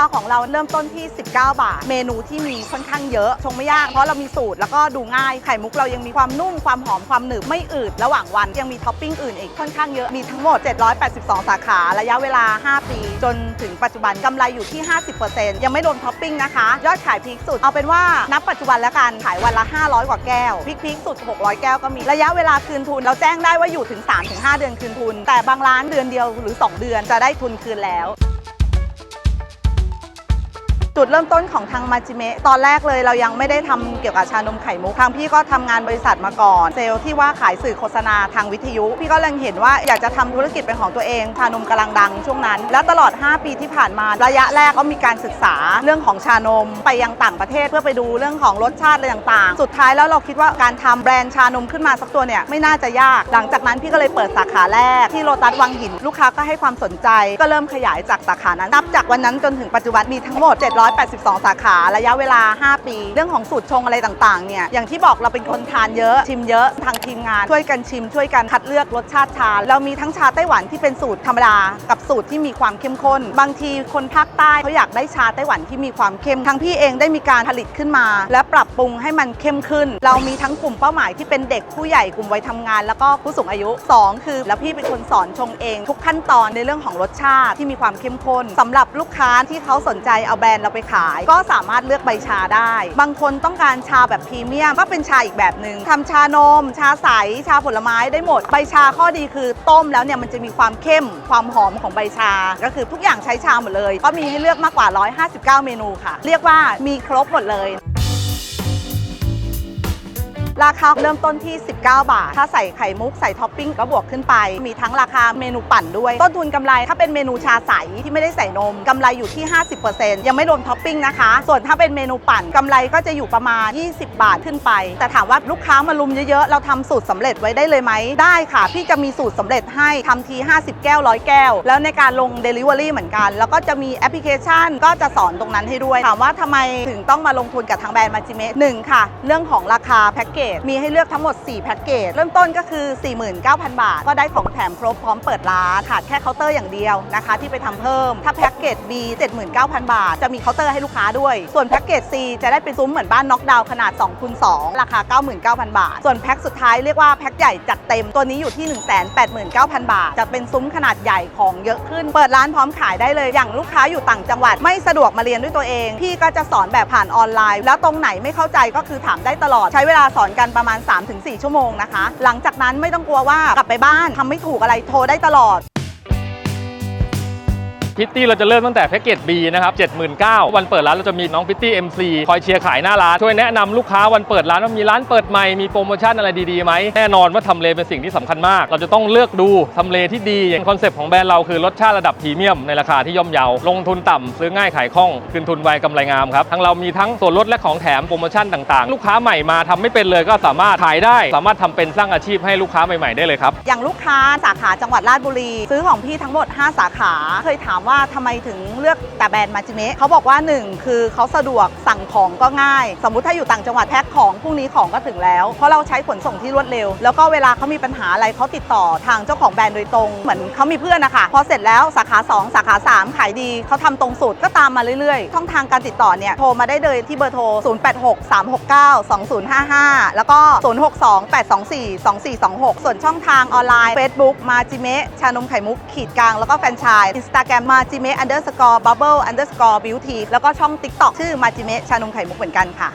าของเราเริ่มต้นที่ 19 บาท เมนูที่มีค่อนข้างเยอะ ชงไม่ยาก เพราะเรามีสูตรแล้วก็ดูง่าย ไข่มุกเรายังมีความนุ่ม ความหอม ความหนึบ ไม่อืด ระหว่างวัน ยังมีท็อปปิ้งอื่นอีกค่อนข้างเยอะ มีทั้งหมด 782 สาขา ระยะเวลา 5 ปี จนถึงปัจจุบันกำไรอยู่ที่ 50%ยังไม่รวมท็อปปิ้งนะคะ ยอดขายพีคสุด เอาเป็นว่านับปัจจุบันแล้วกัน ขายวันละ 500 กว่าแก้ว พีคพีคสุด 600 แก้วก็มี ระยะเวลาคืนทุน เราแจ้งได้ว่าอยู่ถึง 3-5 เดือนคืนทุน แต่บางร้านเดือนเดียวหรือ 2 เดือนจะได้ทุนคืนแล้ว จุดเริ่มต้นของทางมาจิเมะตอนแรกเลยเรายังไม่ได้ทำเกี่ยวกับชานมไข่มุกทางพี่ก็ทำงานบริษัทมาก่อน เซลล์ที่ว่าขายสื่อโฆษณาทางวิทยุ พี่ก็เล็งเห็นว่าอยากจะทำธุรกิจเป็นของตัวเองชานมกำลังดังช่วงนั้น แล้วตลอด 5 ปีที่ผ่านมาระยะแรกก็มีการศึกษาเรื่องของชานมไปยังต่างประเทศเพื่อไปดูเรื่องของรสชาติอะไรต่างๆ สุดท้ายแล้วเราคิดว่าการทำแบรนด์ชานมขึ้นมาสักตัวเนี่ยไม่น่าจะยาก หลังจากนั้นพี่ก็เลยเปิดสาขาแรกที่โลตัสวังหิน ลูกค้าก็ให้ความสนใจ ก็เริ่มขยายจากสาขานั้นนับจากวันนั้นจนถึงปัจจุบันมีทั้งหมด782 สาขาระยะเวลา 5 ปี เรื่องของสูตรชงอะไรต่างๆเนี่ยอย่างที่บอกเราเป็นคนทานเยอะชิมเยอะทางทีมงานช่วยกันชิม ช่วยกันคัดเลือกรสชาติชา เรามีทั้งชาไต้หวันที่เป็นสูตรธรรมดา กับสูตรที่มีความเข้มข้น บางทีคนภาคใต้เขาอยากได้ชาไต้หวันที่มีความเข้มทั้งพี่เองได้มีการผลิตขึ้นมา และปรับปรุงให้มันเข้มขึ้น เรามีทั้งกลุ่มเป้าหมายที่เป็นเด็กผู้ใหญ่กลุ่มวัยทำงาน แล้วก็ผู้สูงอายุสองคือ แล้วพี่เป็นคนสอนชงเอง ทุกขั้นตอนในเรื่องของรสชาติที่มีความเข้มข้นสำหรับลูกค้าที่เขาสนใจเอาแบรนด์เราไปขาย ก็สามารถเลือกใบชาได้ บางคนต้องการชาแบบพรีเมียมก็เป็นชาอีกแบบหนึ่งทำชานม ชาใส ชาผลไม้ได้หมด ใบชาข้อดีคือต้มแล้วเนี่ยมันจะมีความเข้มความหอมของใบชา ก็คือทุกอย่างใช้ชาหมดเลย ก็มีให้เลือกมากกว่า 159 เมนูค่ะ เรียกว่ามีครบหมดเลย ราคาเริ่มต้นที่ 19 บาท ถ้าใส่ไข่มุกใส่ท็อปปิ้งก็บวกขึ้นไป มีทั้งราคาเมนูปั่นด้วย ต้นทุนกำไรถ้าเป็นเมนูชาใสที่ไม่ได้ใส่นมกำไรอยู่ที่ 50%ยังไม่รวมท็อปปิ้งนะคะ ส่วนถ้าเป็นเมนูปั่นกำไรก็จะอยู่ประมาณ 20 บาทขึ้นไป แต่ถามว่าลูกค้ามารุมเยอะๆ เราทำสูตรสำเร็จไว้ได้เลยไหม ได้ค่ะ พี่จะมีสูตรสำเร็จให้ทำที 50 แก้วร้อยแก้ว แล้วในการลง Delivery เหมือนกัน แล้วก็จะมีแอปพลิเคชันก็จะสอนตรงนั้นให้ด้วย ถามว่าทำไมถึงต้องมาลงทุนกับทางแบรนด์มาจิเมะหนึ่งค่ะ เรื่องของราคาแพ็กเกจมีให้เลือกทั้งหมด 4 แพ็กเกจ เริ่มต้นก็คือ 49,000 บาท ก็ได้ของแถมครบพร้อมเปิดร้าน ขาดแค่เคาน์เตอร์อย่างเดียวนะคะ ที่ไปทำเพิ่ม ถ้าแพ็กเกจ B 79,000 บาท จะมีเคาน์เตอร์ให้ลูกค้าด้วย ส่วนแพ็กเกจ C จะได้เป็นซุ้มเหมือนบ้านน็อกดาวน์ขนาด2คูณ2ราคา 99,000 บาท ส่วนแพ็กสุดท้ายเรียกว่าแพ็กใหญ่จัดเต็มตัวนี้อยู่ที่ 189,000 บาท จะเป็นซุ้มขนาดใหญ่ของเยอะขึ้น เปิดร้านพร้อมขายได้เลยอย่างลูกค้าอยู่ต่างจังหวัดไม่สะดวกมาเรียนด้วยตัวเอง พี่ก็จะสอนแบบผ่านออนไลน์ แล้วตรงไหนไม่เข้าใจก็คือถามได้ตลอดใช้เวลาสอนกันประมาณ 3-4 ชั่วโมงนะคะ หลังจากนั้นไม่ต้องกลัวว่ากลับไปบ้านทำไม่ถูกอะไรโทรได้ตลอด พิตตี้เราจะเริ่มตั้งแต่แพ็กเกจ B นะครับ79,000วันเปิดร้านเราจะมีน้องพิตตี้ MC คอยเชียร์ขายหน้าร้าน ช่วยแนะนำลูกค้าวันเปิดร้านว่ามีร้านเปิดใหม่มีโปรโมชั่นอะไรดีๆไหมแน่นอนว่าทำเลเป็นสิ่งที่สำคัญมาก เราจะต้องเลือกดูทำเลที่ดีอย่างคอนเซปต์ของแบรนด์เราคือรสชาติระดับพรีเมียมในราคาที่ย่อมเยาลงทุนต่ำซื้อง่ายขายคล่องคืนทุนไวกำไรงามครับทั้งเรามีทั้งส่วนลดและของแถมโปรโมชั่นต่างๆ ลูกค้าใหม่มาทำไม่เป็นเลยก็สามารถขายได้ สามารถทำเป็นสร้างอาชีพให้ลูกค้าใหม่ๆได้เลยครับอย่างลูกค้าสาขาจังหวัดราชบุรี ซื้อของพี่ทั้งหมด 5 สาขาเคยถามว่าทำไมถึงเลือกแต่แบรนด์มาจิเมะเขาบอกว่า 1 คือเขาสะดวกสั่งของก็ง่าย สมมุติถ้าอยู่ต่างจังหวัดแพ็คของพรุ่งนี้ของก็ถึงแล้ว เพราะเราใช้ขนส่งที่รวดเร็ว แล้วก็เวลาเขามีปัญหาอะไรเขาติดต่อทางเจ้าของแบรนด์โดยตรง เหมือนเขามีเพื่อนนะคะพอเสร็จแล้วสาขา 2 สาขา 3 ขายดีเขาทำตรงสุดก็ตามมาเรื่อยๆช่องทางการติดต่อเนี่ยโทรมาได้เลยที่เบอร์โทร 0863692055 แล้วก็ 0628242426 ส่วนช่องทางออนไลน์ Facebook มาจิเมะชานมไข่มุกขีดกลางแล้วก็แฟนชส์ Instagram มมาจิเมะอันเดอร์สกอร์บับเบิลอันเดอร์สกอร์บิวทีแล้วก็ช่อง TikTok ชื่อมาจิเมะชานมไข่มุกเหมือนกันค่ะ